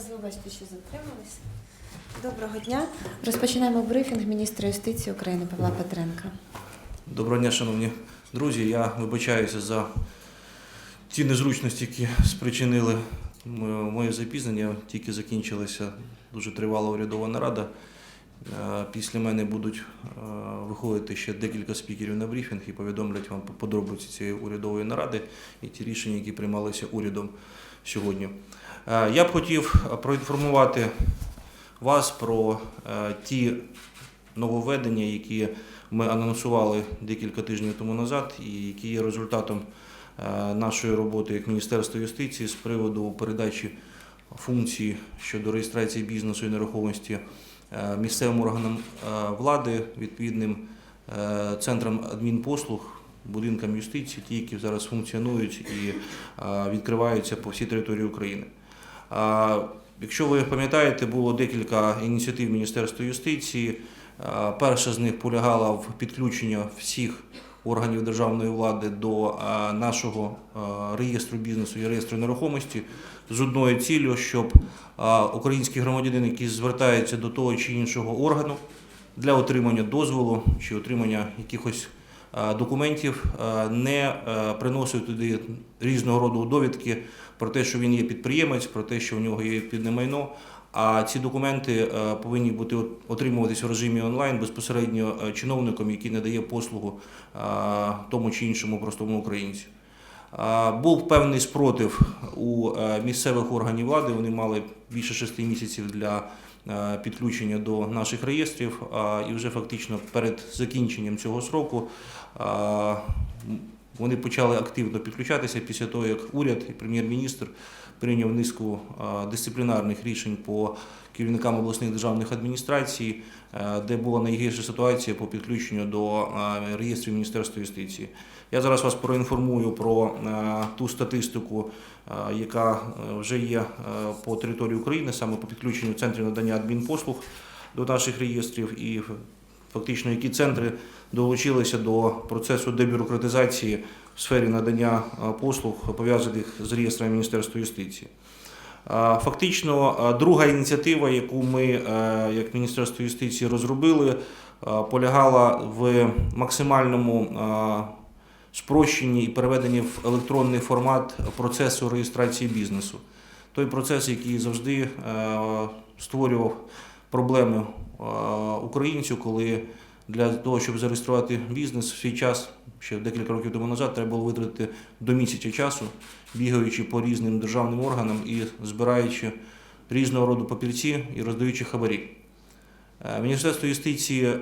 Зараз вибачте, що затрималися. Доброго дня. Розпочинаємо брифінг міністра юстиції України Павла Петренка. Доброго дня, шановні друзі. Я вибачаюся за ті незручності, які спричинили моє запізнення. Тільки закінчилася дуже тривала урядова нарада. Е, Після мене будуть е, виходити ще декілька спікерів на брифінг і повідомлять вам подробиці цієї урядової наради і ті рішення, які приймалися урядом сьогодні. Е, Я б хотів проінформувати вас про е, ті нововведення, які ми анонсували декілька тижнів тому назад, і які є результатом е, нашої роботи як Міністерства юстиції з приводу передачі функцій щодо реєстрації бізнесу і нерухомості е, місцевим органам е, влади, відповідним е, центрам адмінпослуг, будинкам юстиції, ті, які зараз функціонують і відкриваються по всій території України. Якщо ви пам'ятаєте, було декілька ініціатив Міністерства юстиції. Перша з них полягала в підключенні всіх органів державної влади до нашого реєстру бізнесу і реєстру нерухомості з одною ціллю, щоб український громадянин, який звертається до того чи іншого органу для отримання дозволу чи отримання якихось документів, е, не е, приносив туди різного роду довідки про те, що він є підприємець, про те, що в нього є відповідне майно. А ці документи е, повинні бути от- отримуватись в режимі онлайн безпосередньо е, чиновником, який надає послугу е, тому чи іншому простому українцю. Е, Був певний спротив у е, місцевих органів влади. Вони мали більше шести місяців для е, підключення до наших реєстрів. І вже фактично перед закінченням цього сроку е, вони почали активно підключатися після того, як уряд і прем'єр-міністр прийняв низку е, дисциплінарних рішень по керівникам обласних державних адміністрацій, е, де була найгірша ситуація по підключенню до е, реєстрів Міністерства юстиції. Я зараз вас проінформую про е, ту статистику, е, яка е, вже є по території України, саме по підключенню центрів надання адмінпослуг до наших реєстрів і фактично які центри долучилися до процесу дебюрократизації в сфері надання послуг, пов'язаних з реєстром Міністерства юстиції. Фактично, друга ініціатива, яку ми, як Міністерство юстиції, розробили, полягала в максимальному спрощенні і переведенні в електронний формат процесу реєстрації бізнесу. Той процес, який завжди е, створював проблеми е, українцю, коли для того, щоб зареєструвати бізнес в свій час, ще декілька років тому назад, треба було витратити до місяця часу, бігаючи по різним державним органам і збираючи різного роду папірці і роздаючи хабарі. Е, Міністерство юстиції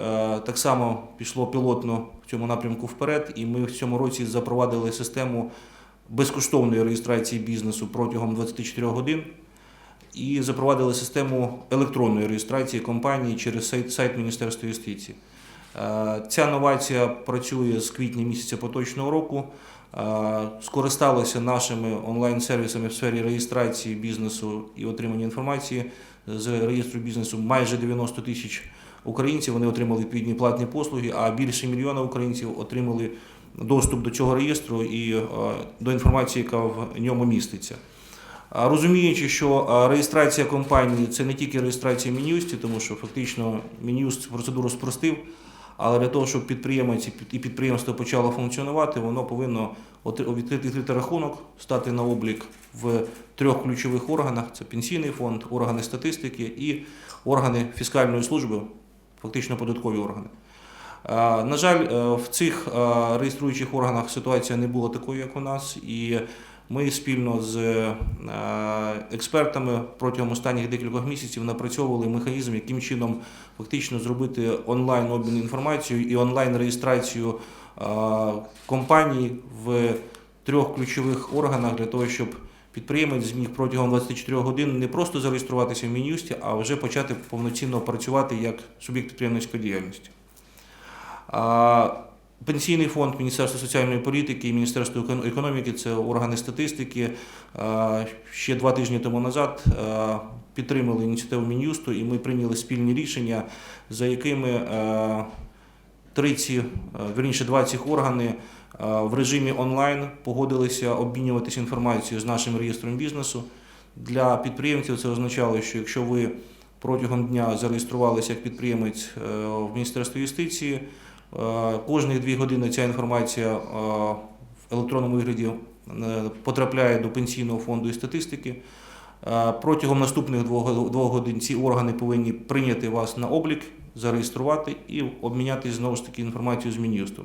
так само пішло пілотно цьому напрямку вперед, і ми в цьому році запровадили систему безкоштовної реєстрації бізнесу протягом 24 годин і запровадили систему електронної реєстрації компанії через сайт, сайт Міністерства юстиції. Е, Ця новація працює з квітня місяця поточного року. Е, Скористалися нашими онлайн-сервісами в сфері реєстрації бізнесу і отримання інформації з реєстру бізнесу майже 90 тисяч українців. Вони отримали відповідні платні послуги, а більше мільйона українців отримали доступ до цього реєстру і е, до інформації, яка в ньому міститься. Розуміючи, що е, реєстрація компанії це не тільки реєстрація Мін'юсті, тому що фактично Мін'юст процедуру спростив, але для того, щоб підприємець і підприємство почало функціонувати, воно повинно відкрити рахунок, стати на облік в трьох ключових органах: це пенсійний фонд, органи статистики і органи фіскальної служби, фактично податкові органи. Е, На жаль, е, в цих е, реєструючих органах ситуація не була такою, як у нас, і ми спільно з експертами протягом останніх декількох місяців напрацьовували механізм, яким чином фактично зробити онлайн обмін інформацією і онлайн реєстрацію компаній в трьох ключових органах для того, щоб підприємець зміг протягом 24 годин не просто зареєструватися в Мін'юсті, а вже почати повноцінно працювати як суб'єкт підприємницької діяльності. Пенсійний фонд Міністерства соціальної політики і Міністерство економіки це органи статистики. Ще два тижні тому назад підтримали ініціативу Мін'юсту, і ми прийняли спільні рішення, за якими а, три ці, а, вірніше, органи а, в режимі онлайн погодилися обмінюватися інформацією з нашим реєстром бізнесу. Для підприємців це означало, що якщо ви протягом дня зареєструвалися як підприємець е, в Міністерстві юстиції, е, кожні дві години ця інформація е, в електронному вигляді е, потрапляє до пенсійного фонду і статистики. Е, Протягом наступних двох годин ці органи повинні прийняти вас на облік, зареєструвати і обмінятися знову ж таки інформацією з Мін'юстом.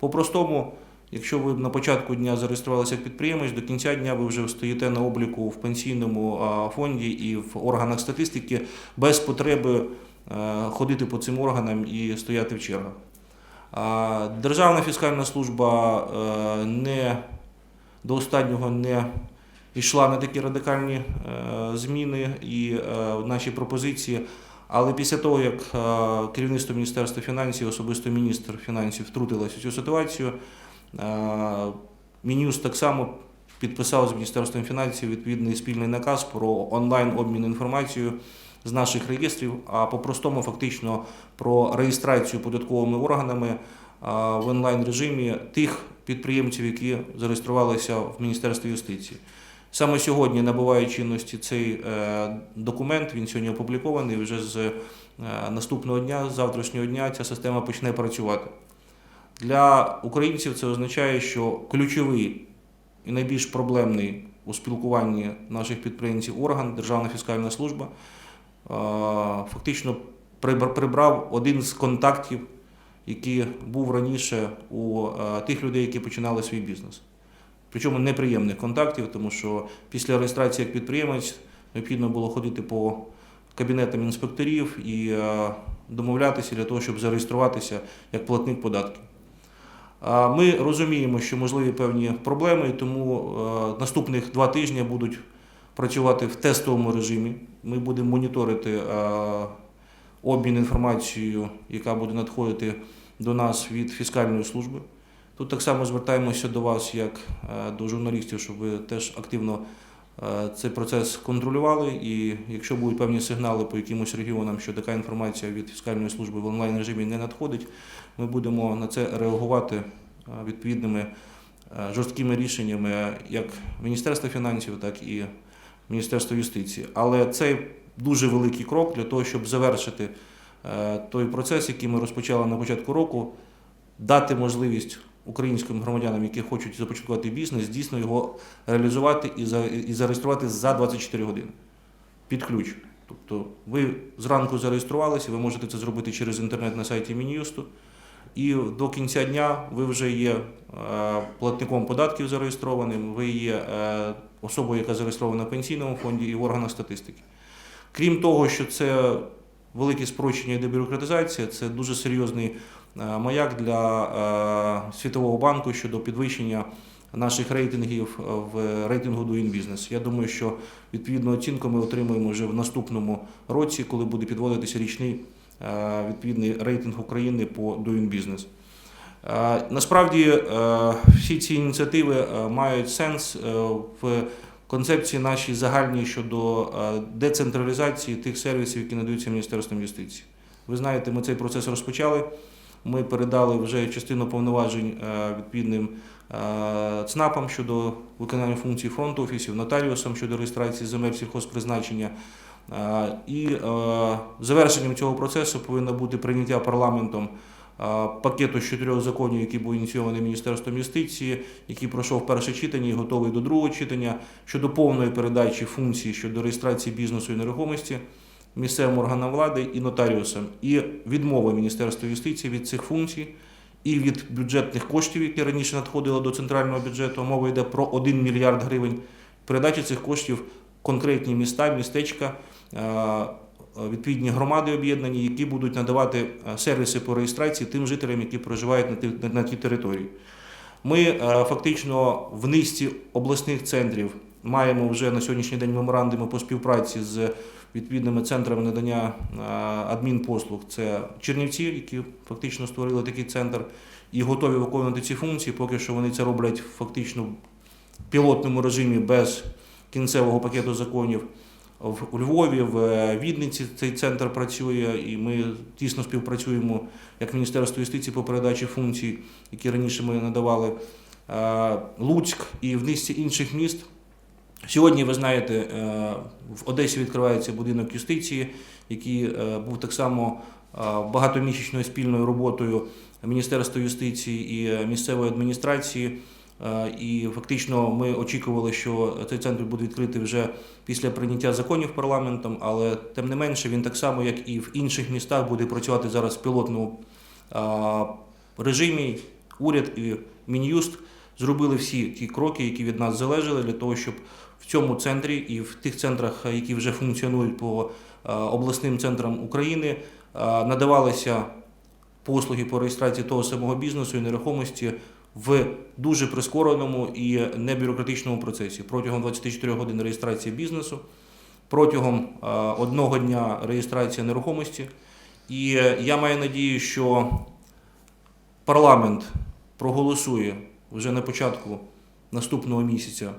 По-простому, якщо ви на початку дня зареєструвалися як підприємець, до кінця дня ви вже стоїте на обліку в пенсійному фонді і в органах статистики без потреби е, ходити по цим органам і стояти в чергах. Державна фіскальна служба е, не до останнього не йшла на такі радикальні е, зміни і наші пропозиції. Але після того, як е, керівництво Міністерства фінансів, особисто міністр фінансів втрутилося в цю ситуацію, е, Мінюст так само підписав з Міністерством фінансів відповідний спільний наказ про онлайн-обмін інформацією з наших реєстрів, а по-простому фактично про реєстрацію податковими органами е, в онлайн режимі тих підприємців, які зареєструвалися в Міністерстві юстиції. Саме сьогодні набуває чинності цей е, документ. Він сьогодні опублікований. Вже з е, наступного дня, з завтрашнього дня, ця система почне працювати. Для українців це означає, що ключовий і найбільш проблемний у спілкуванні наших підприємців орган Державна фіскальна служба е, фактично прибрав один з контактів, який був раніше у тих людей, які починали свій бізнес. Причому неприємних контактів, тому що після реєстрації як підприємець необхідно було ходити по кабінетам інспекторів і е, домовлятися для того, щоб зареєструватися як платник податків. Ми розуміємо, що можливі певні проблеми, тому е, наступних два тижні будуть працювати в тестовому режимі. Ми будемо моніторити е, обмін інформацією, яка буде надходити до нас від фіскальної служби. Тут так само звертаємося до вас, як е, до журналістів, щоб ви теж активно е, цей процес контролювали. І якщо будуть певні сигнали по якимось регіонам, що така інформація від фіскальної служби в онлайн режимі не надходить, ми будемо на це реагувати е, відповідними жорсткими рішеннями як Міністерства фінансів, так і Міністерства юстиції. Але це дуже великий крок для того, щоб завершити той процес, який ми розпочали на початку року, дати можливість українським громадянам, які хочуть започаткувати бізнес, дійсно його реалізувати і зареєструвати за 24 години під ключ. Тобто ви зранку зареєструвалися, ви можете це зробити через інтернет на сайті Мін'юсту. І до кінця дня ви вже є е, платником податків зареєстрованим, ви є е, особою, яка зареєстрована в пенсійному фонді і в органах статистики. Крім того, що це велике спрощення і дебюрократизація, це дуже серйозний маяк для е, Світового банку щодо підвищення наших рейтингів е, в рейтингу Doing Business. Я думаю, що відповідну оцінку ми отримаємо вже в наступному році, коли буде підводитися річний е, відповідний рейтинг України по Doing Business. Е, Насправді е, всі ці ініціативи е, мають сенс е, в концепції нашій загальній щодо е, децентралізації тих сервісів, які надаються Міністерством юстиції. Ви знаєте, ми цей процес розпочали. Ми передали вже частину повноважень е, відповідним е, ЦНАПам щодо виконання функцій фронт офісів, нотаріусам щодо реєстрації земель сільхозпризначення. Е, І завершенням цього процесу повинно бути прийняття парламентом пакету з чотирьох законів, який був ініційований Міністерством юстиції, який пройшов перше читання і готовий до другого читання щодо повної передачі функцій щодо реєстрації бізнесу і нерухомості місцевим органам влади і нотаріусам, і відмови Міністерства юстиції від цих функцій. І від бюджетних коштів, які раніше надходили до центрального бюджету, мова йде про 1 мільярд гривень. Передачі цих коштів конкретні міста, містечка, е, відповідні громади об'єднані, які будуть надавати е, сервіси по реєстрації тим жителям, які проживають на тій території. Ми е, фактично в низці обласних центрів маємо вже на сьогоднішній день меморандуми по співпраці з відповідними центрами надання е, адмінпослуг. Це Чернівці, які фактично створили такий центр і готові виконувати ці функції. Поки що вони це роблять фактично в пілотному режимі без кінцевого пакету законів. В Львові, в е, Відниці цей центр працює, і ми тісно співпрацюємо як Міністерство юстиції по передачі функцій, які раніше ми надавали. Е, Луцьк і в низці інших міст Сьогодні, ви знаєте, е, в Одесі відкривається будинок юстиції, який е, був так само е, багатомісячною спільною роботою Міністерства юстиції і місцевої адміністрації. І фактично ми очікували, що цей центр буде відкритий вже після прийняття законів парламентом, але тим не менше він так само, як і в інших містах, буде працювати зараз в пілотному режимі. Уряд і Мін'юст зробили всі ті кроки, які від нас залежали, для того, щоб в цьому центрі і в тих центрах, які вже функціонують по е, обласним центрам України, е, надавалися послуги по реєстрації того самого бізнесу і нерухомості в дуже прискореному і небюрократичному процесі. Протягом 24 годин реєстрації бізнесу, протягом е, одного дня реєстрація нерухомості. І е, я маю надію, що парламент проголосує вже на початку наступного місяця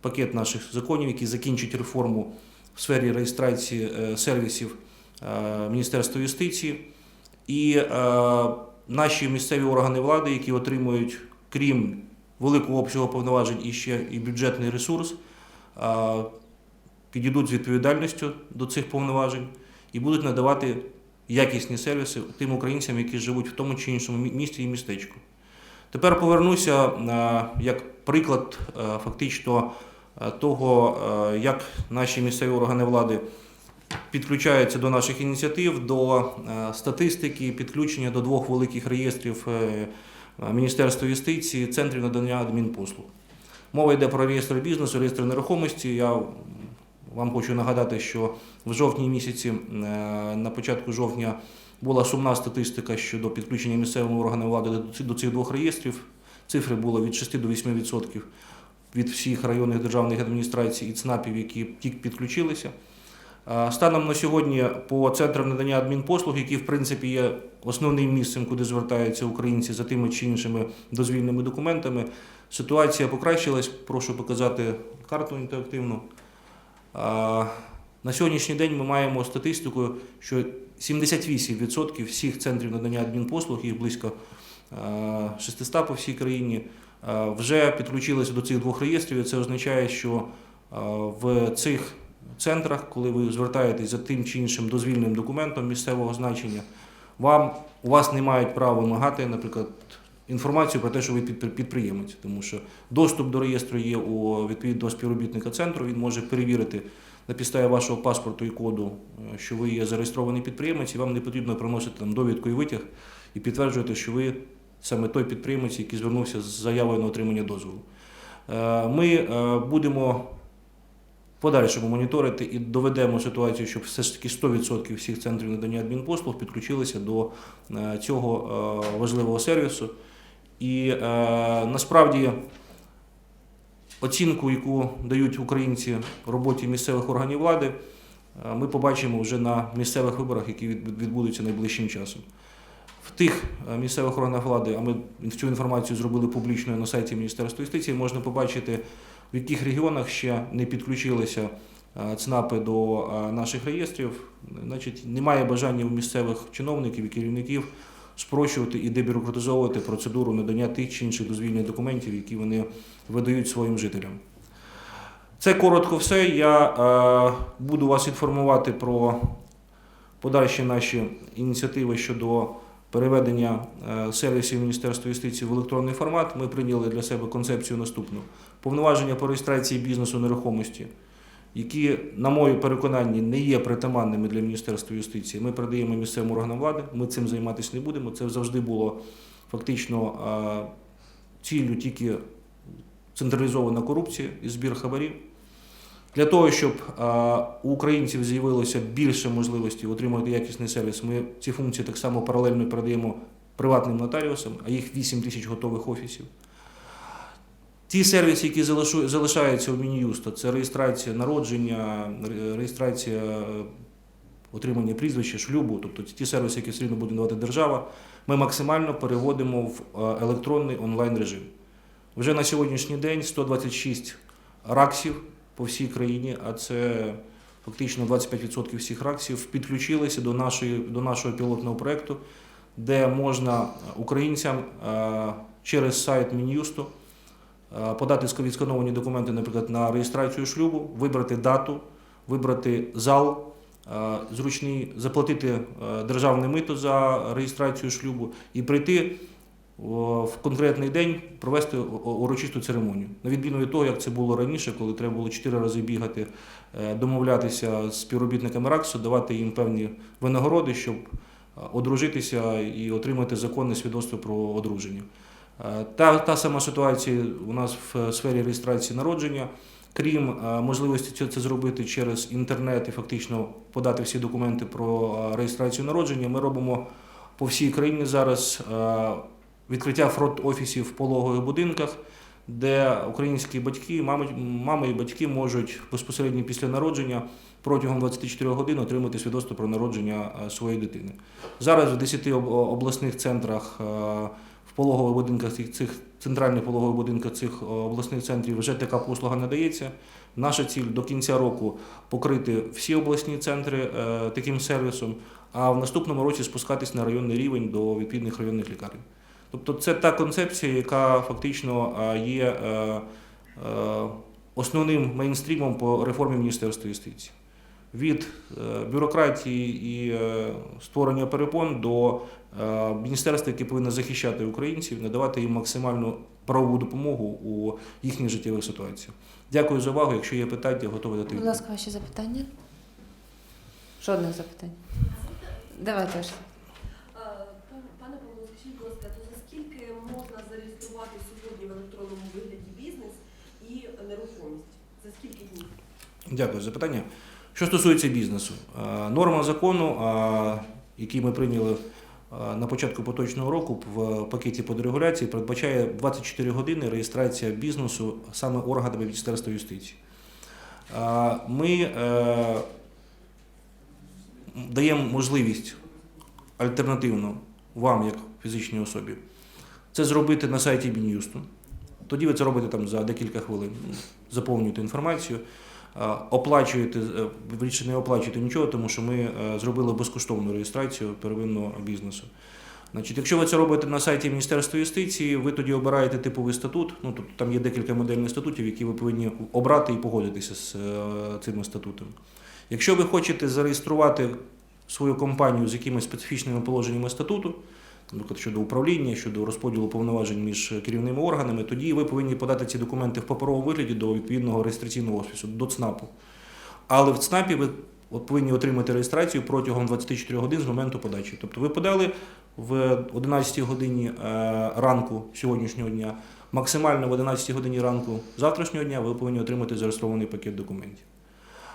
пакет наших законів, які закінчать реформу в сфері реєстрації е, сервісів е, Міністерства юстиції. І е, наші місцеві органи влади, які отримують, крім великого обсягу повноважень, і ще і бюджетний ресурс, підійдуть з відповідальністю до цих повноважень і будуть надавати якісні сервіси тим українцям, які живуть в тому чи іншому місті і містечку. Тепер повернуся як приклад фактично того, е, як наші місцеві органи влади підключаються до наших ініціатив, до е, статистики, підключення до двох великих реєстрів е, Міністерства юстиції, центрів надання адмінпослуг. Мова йде про реєстр бізнесу, реєстр нерухомості. Я вам хочу нагадати, що в жовтні місяці, е, на початку жовтня, була сумна статистика щодо підключення місцевими органами влади до цих- двох реєстрів. Цифри були від 6 до 8% від всіх районних державних адміністрацій і ЦНАПів, які тільки підключилися. Станом на сьогодні по центрам надання адмінпослуг, які в принципі є основним місцем, куди звертаються українці за тими чи іншими дозвільними документами, ситуація покращилась. Прошу показати карту інтерактивну. На сьогоднішній день ми маємо статистику, що 78% всіх центрів надання адмінпослуг, їх близько е, 600 по всій країні, вже підключилися до цих двох реєстрів. І Це означає, що е, в цих центрах, коли ви звертаєтесь за тим чи іншим дозвільним документом місцевого значення, вам у вас не мають права вимагати, наприклад, інформацію про те, що ви підприємець, тому що доступ до реєстру є у відповідного співробітника центру. Він може перевірити на підставі вашого паспорту і коду, е, що ви є зареєстрований підприємець, і вам не потрібно приносити там довідку і витяг і підтверджувати, що ви саме той підприємець, який звернувся з заявою на отримання дозволу. Е, Ми е, будемо подальшому моніторити і доведемо ситуацію, щоб все ж таки 100% всіх центрів надання адмінпослуг підключилися до е, цього важливого сервісу. І насправді оцінку, яку дають українці роботі місцевих органів влади, ми побачимо вже на місцевих виборах, які відбудуться найближчим часом. Тих е, місцевих органах влади, а ми цю інформацію зробили публічною на сайті Міністерства юстиції, можна побачити, в яких регіонах ще не підключилися е, ЦНАПи до е, наших реєстрів. Значить, немає бажання у місцевих чиновників і керівників спрощувати і дебюрократизовувати процедуру надання тих чи інших дозвільних документів, які вони видають своїм жителям. Це коротко все. Я буду вас інформувати про подальші наші ініціативи щодо переведення е, сервісів Міністерства юстиції в електронний формат. Ми прийняли для себе концепцію наступну: повноваження по реєстрації бізнесу нерухомості, які, на моє переконання, не є притаманними для Міністерства юстиції. Ми передаємо місцевим органам влади. Ми цим займатися не будемо. Це завжди було фактично е, ціллю тільки централізована корупція і збір хабарів. Для того, щоб е, у українців з'явилося більше можливості отримати якісний сервіс, ми ці функції так само паралельно передаємо приватним нотаріусам, а їх 8 тисяч готових офісів. Ті сервіси, які залишаються у Мін'юста, це реєстрація народження, реєстрація е, отримання прізвища, шлюбу, тобто ті сервіси, які все рівно буде надавати держава, ми максимально переводимо в е, електронний онлайн режим. Вже на сьогоднішній день 126 раксів по всій країні, а це фактично 25% всіх раксів, підключилися до, нашої, до нашого пілотного проєкту, де можна українцям е, через сайт Мін'юсту е, подати відскановані документи, наприклад, на реєстрацію шлюбу, вибрати дату, вибрати зал, е, зручний, заплатити державне мито за реєстрацію шлюбу і прийти в конкретний день провести урочисту церемонію. На відміну від того, як це було раніше, коли треба було чотири рази бігати, е, домовлятися з співробітниками РАКСу, давати їм певні винагороди, щоб е, одружитися і отримати законне свідоцтво про одруження. Е, Та, та сама ситуація у нас в сфері реєстрації народження. Крім можливості це- зробити через інтернет і фактично подати всі документи про реєстрацію народження, ми робимо по всій країні зараз відкриття фронт-офісів в пологових будинках, де українські батьки, мами, мами і батьки можуть безпосередньо після народження протягом 24 годин отримати свідоцтво про народження е, своєї дитини. Зараз в 10 обласних центрах, е, в пологових будинках цих, центральних пологових будинках цих обласних центрів вже така послуга надається. Наша ціль до кінця року покрити всі обласні центри е, таким сервісом, а в наступному році спускатись на районний рівень до відповідних районних лікарень. Тобто це та концепція, яка фактично е, є е, е, основним мейнстрімом по реформі Міністерства юстиції. Від бюрократії і створення перепон до міністерства, яке повинно захищати українців, надавати їм максимальну правову допомогу у їхніх життєвих ситуаціях. Дякую за увагу. Якщо є питання, готовий дати Будь ласка, ваші запитання? Жодних запитань. Давайте. Аж. Е, пан- Пане Павло, скажіть, будь ласка, то за скільки можна зареєструвати сьогодні в електронному вигляді бізнес і нерухомість? За скільки днів? Дякую за питання. Що стосується бізнесу, е, норма закону, е, який ми прийняли е, на початку поточного року в пакеті по дерегуляції, передбачає 24 години реєстрація бізнесу саме органами Міністерства юстиції. Ми даємо можливість альтернативно вам, як фізичній особі, це зробити на сайті Мін'юсту. Тоді ви це робите там за декілька хвилин. Заповнюєте інформацію, оплачуєте, е, вірніше не оплачуєте нічого, тому що ми е, зробили безкоштовну реєстрацію первинного бізнесу. Значить, якщо ви це робите на сайті Міністерства юстиції, ви тоді обираєте типовий статут. Ну тобто там є декілька модельних статутів, які ви повинні обрати і погодитися з е, цими статутами. Якщо ви хочете зареєструвати свою компанію з якимись специфічними положеннями статуту, наприклад, щодо управління, щодо розподілу повноважень між керівними органами, тоді ви повинні подати ці документи в паперовому вигляді до відповідного реєстраційного офісу, до ЦНАПу. Але в ЦНАПі ви повинні отримати реєстрацію протягом 24 годин з моменту подачі. Тобто ви подали в 11 годині е, ранку сьогоднішнього дня, максимально в 11 годині ранку завтрашнього дня ви повинні отримати зареєстрований пакет документів.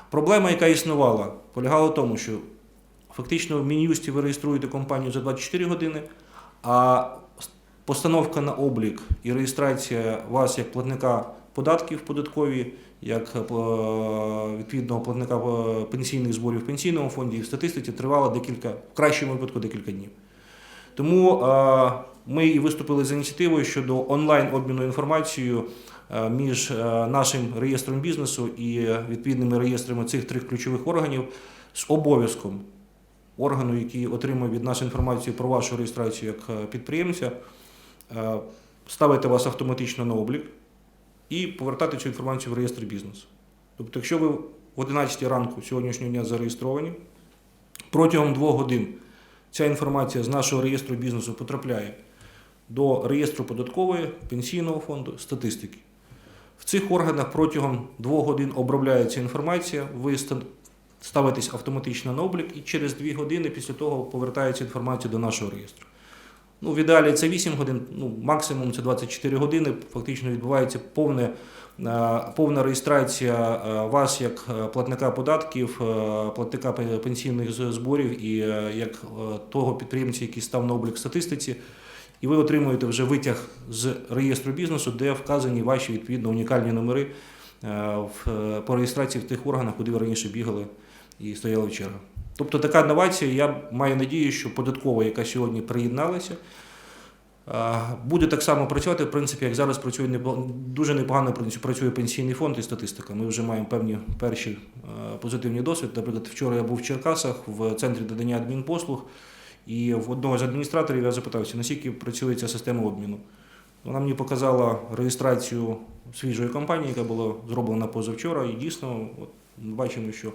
Проблема, яка існувала, полягала в тому, що фактично в Мін'юсті ви реєструєте компанію за 24 години, а постановка на облік і реєстрація вас як платника податків податкові, як е, відповідного платника е, пенсійних зборів в пенсійному фонді і в статистиці тривала декілька, в кращому випадку декілька днів. Тому е, ми і виступили з ініціативою щодо онлайн обміну інформацією між нашим реєстром бізнесу і відповідними реєстрами цих трьох ключових органів з обов'язком органу, який отримує від нас інформацію про вашу реєстрацію як е, підприємця, е, ставити вас автоматично на облік і повертати цю інформацію в реєстр бізнесу. Тобто, якщо ви в 11 ранку сьогоднішнього дня зареєстровані, протягом двох годин ця інформація з нашого реєстру бізнесу потрапляє до реєстру податкової, пенсійного фонду, статистики. В цих органах протягом двох годин обробляється інформація, ви ста- ставитесь автоматично на облік, і через дві години після того повертається інформація до нашого реєстру. Ну, в ідеалі це 8 годин, ну, максимум це 24 години. Фактично відбувається повне, е, повна реєстрація е, вас як е, платника податків, платника пенсійних зборів і як того підприємця, який став на облік в статистиці. І ви отримуєте вже витяг з реєстру бізнесу, де вказані ваші відповідно унікальні номери по реєстрації в тих органах, куди ви раніше бігали і стояли в чергах. Тобто така інновація, я маю надію, що податкова, яка сьогодні приєдналася, буде так само працювати, в принципі, як зараз працює дуже непогано працює пенсійний фонд і статистика. Ми вже маємо певні перші е, позитивні досвід. Наприклад, вчора я був в Черкасах в центрі надання адмінпослуг, і в одного з адміністраторів я запитався, наскільки працює ця система обміну. Вона мені показала реєстрацію свіжої компанії, яка була зроблена позавчора. І дійсно, от, бачимо, що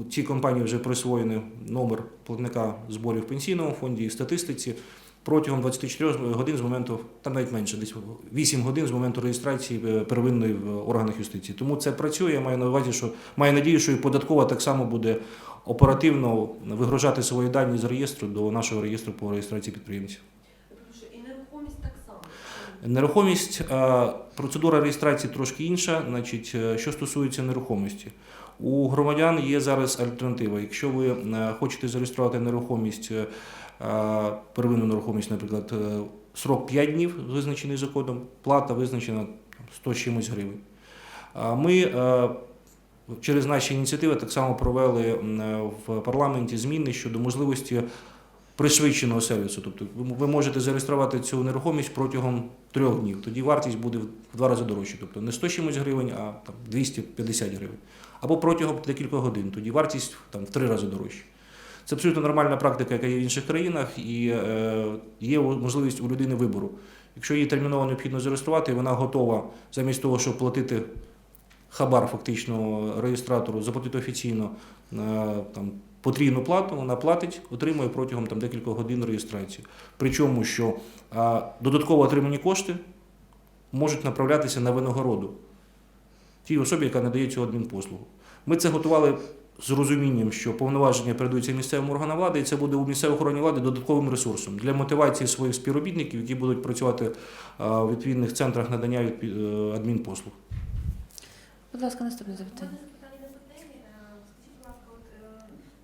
у цій компанії вже присвоєний номер платника зборів в пенсійному фонді і статистиці. Протягом 24 годин з моменту, там навіть менше, десь 8 годин з моменту реєстрації е, первинної в органах юстиції. Тому це працює. Я маю на увазі, що маю надію, що і податкова так само буде оперативно вигружати свої дані з реєстру до нашого реєстру по реєстрації підприємців. Нерухомість, е, процедура реєстрації трошки інша. Значить, е, що стосується нерухомості, у громадян є зараз альтернатива. Якщо ви е, хочете зареєструвати нерухомість, е, е, первинну нерухомість, наприклад, срок 5 днів визначений законом, плата визначена 100 чимось гривень. Ми через наші ініціативи так само провели в парламенті зміни щодо можливості пришвидшеного сервісу. Тобто ви- можете зареєструвати цю нерухомість протягом трьох днів. Тоді вартість буде в два рази дорожча. Тобто не 100 чимось гривень, а там 250 гривень. Або протягом декількох годин. Тоді вартість там в три рази дорожча. Це абсолютно нормальна практика, яка є в інших країнах, і е, є можливість у людини вибору. Якщо їй терміново необхідно зареєструвати, вона готова замість того, щоб платити хабар фактично реєстратору, заплатити офіційно е, там, потрійну плату, вона платить, отримує протягом там, декількох годин реєстрацію. Причому, що а, додатково отримані кошти можуть направлятися на винагороду тій особі, яка надає цю адмінпослугу. Ми це готували з розумінням, що повноваження передаються місцевим органам влади, і це буде у місцевих органів влади додатковим ресурсом для мотивації своїх співробітників, які будуть працювати в відповідних центрах надання е, адмінпослуг. Будь ласка, наступне запитання. мене запитання на питання. Е, Скажіть, будь ласка, от е,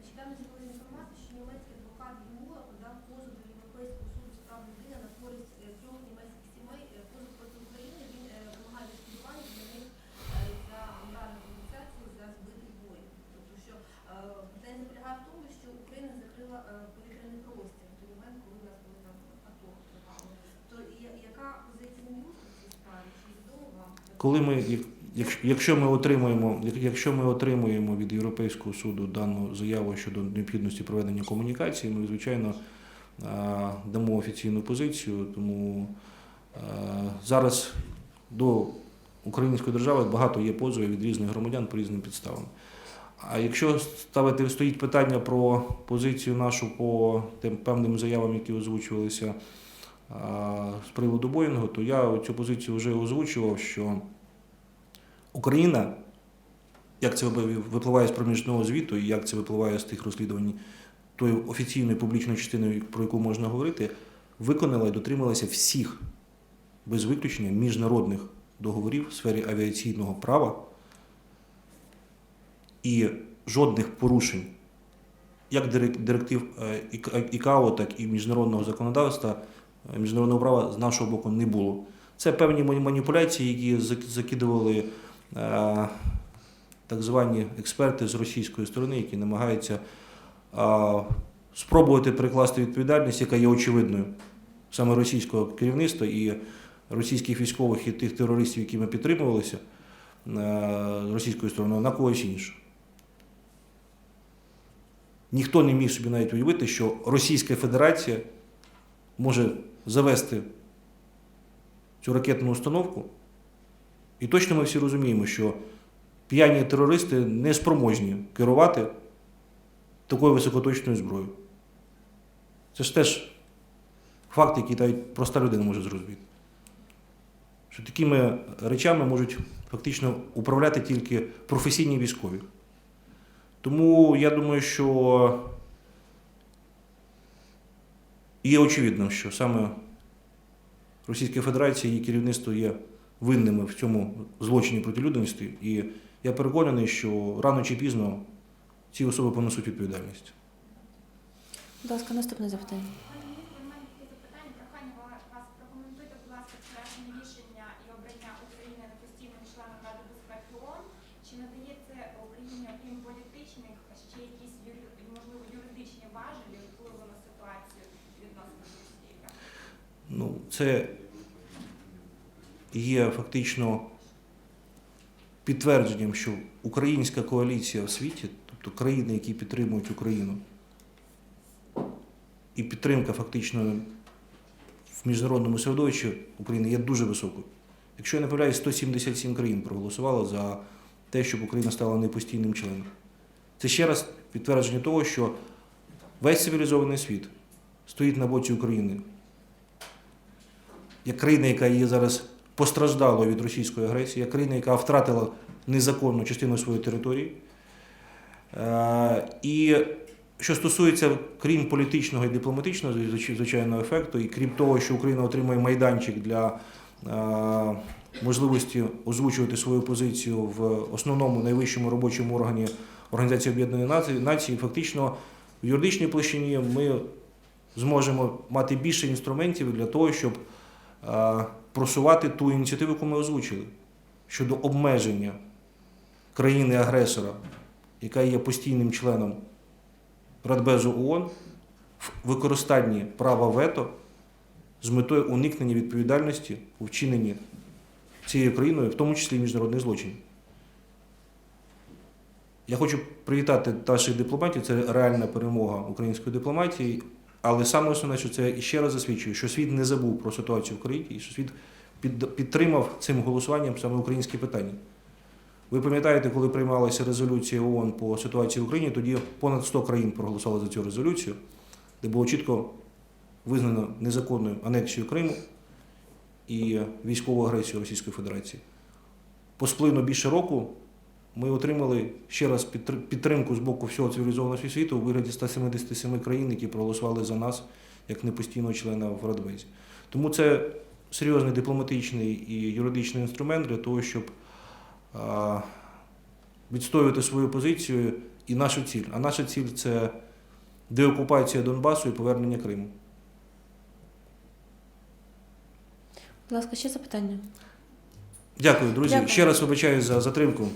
нещодавно з'явилася інформація, що німецький адвокат Гінгула подав позов до Європейського суду з прав людини на користь е, трьох німецьких сімей. Е, Позов проти України він е, вимагає відшкодування для них е, за моральну компенсацію за збитий воїн. Тобто, що е, питання полягає в тому, що Україна закрила е, повітряний простір в той момент, коли у нас були там АТО тривало. То я- яка позиція Мін'юсту в цій справі? Чи відомо вам? Коли ми, як- якщо- ми отримаємо, якщо ми отримуємо від Європейського суду дану заяву щодо необхідності проведення комунікації, ми звичайно дамо офіційну позицію. Тому зараз до української держави багато є позовів від різних громадян по різним підставам. А якщо ставити стоїть питання про позицію нашу по тим певним заявам, які озвучувалися з приводу Боїнгу, то я цю позицію вже озвучував, що Україна, як це випливає з проміжного звіту, і як це випливає з тих розслідувань тої офіційної публічної частини, про яку можна говорити, виконала і дотрималася всіх без виключення міжнародних договорів в сфері авіаційного права і жодних порушень як директив е, ІК- ІКАО, так і міжнародного законодавства, міжнародного права з нашого боку не було. Це певні маніпуляції, які закидували е, так звані експерти з російської сторони, які намагаються е, спробувати перекласти відповідальність, яка є очевидною саме російського керівництва і російських військових і тих терористів, які ми підтримувалися е, з російської сторони, на когось інше. Ніхто не міг собі навіть уявити, що Російська Федерація може завести цю ракетну установку. І точно ми всі розуміємо, що п'яні терористи не спроможні керувати такою високоточною зброєю. Це ж теж факт, який навіть проста людина може зрозуміти. Що такими речами можуть фактично управляти тільки професійні військові. Тому я думаю, що є очевидним, що саме Російська Федерація і її керівництво є винними в цьому злочині проти людяності. І я переконаний, що рано чи пізно ці особи понесуть відповідальність. Будь ласка, наступне запитання. Пане міністре, у мене таке запитання. Прохання ва- вас прокоментуйте, будь ласка, вчорашнє рішення і обрання України постійним членом Ради безпеки ООН. Чи надає це Україні, окрім політичних, ще якісь юрі- можливо юридичні важелі впливу на ситуацію відносно Росії? Ну, це є фактично підтвердженням, що українська коаліція в світі, тобто країни, які підтримують Україну, і підтримка фактично в міжнародному середовищі України є дуже високою. Якщо я не помиляюсь, 177 країн проголосувало за те, щоб Україна стала непостійним членом. Це ще раз підтвердження того, що весь цивілізований світ стоїть на боці України. Як країна, яка є зараз постраждалою від російської агресії, як країна, яка втратила незаконну частину своєї території. Е, І що стосується крім політичного і дипломатичного звичайного ефекту, і крім того, що Україна отримує майданчик для е, можливості озвучувати свою позицію в основному найвищому робочому органі Організації Об'єднаних Націй, фактично в юридичній площині ми зможемо мати більше інструментів для того, щоб просувати ту ініціативу, яку ми озвучили щодо обмеження країни-агресора, яка є постійним членом Радбезу ООН, в використанні права вето з метою уникнення відповідальності у вчиненні цією країною, в тому числі і міжнародних злочинів. Я хочу привітати наших дипломатів. Це реальна перемога української дипломатії. Але саме основне, що це ще раз засвідчує, що світ не забув про ситуацію в країні і що світ під- підтримав цим голосуванням саме українське питання. Ви пам'ятаєте, коли приймалася резолюція ООН по ситуації в Україні, тоді понад 100 країн проголосували за цю резолюцію, де було чітко визнано незаконною анексію Криму і військову агресію Російської Федерації. По сплину більше року ми отримали ще раз підтримку з боку всього цивілізованого світу у вигляді 177 країн, які проголосували за нас як непостійного члена в Радбезі. Тому це серйозний дипломатичний і юридичний інструмент для того, щоб відстоювати свою позицію і нашу ціль. А наша ціль це деокупація Донбасу і повернення Криму. Будь ласка, ще запитання. Дякую, друзі. Дякую. Ще раз вибачаю за затримку.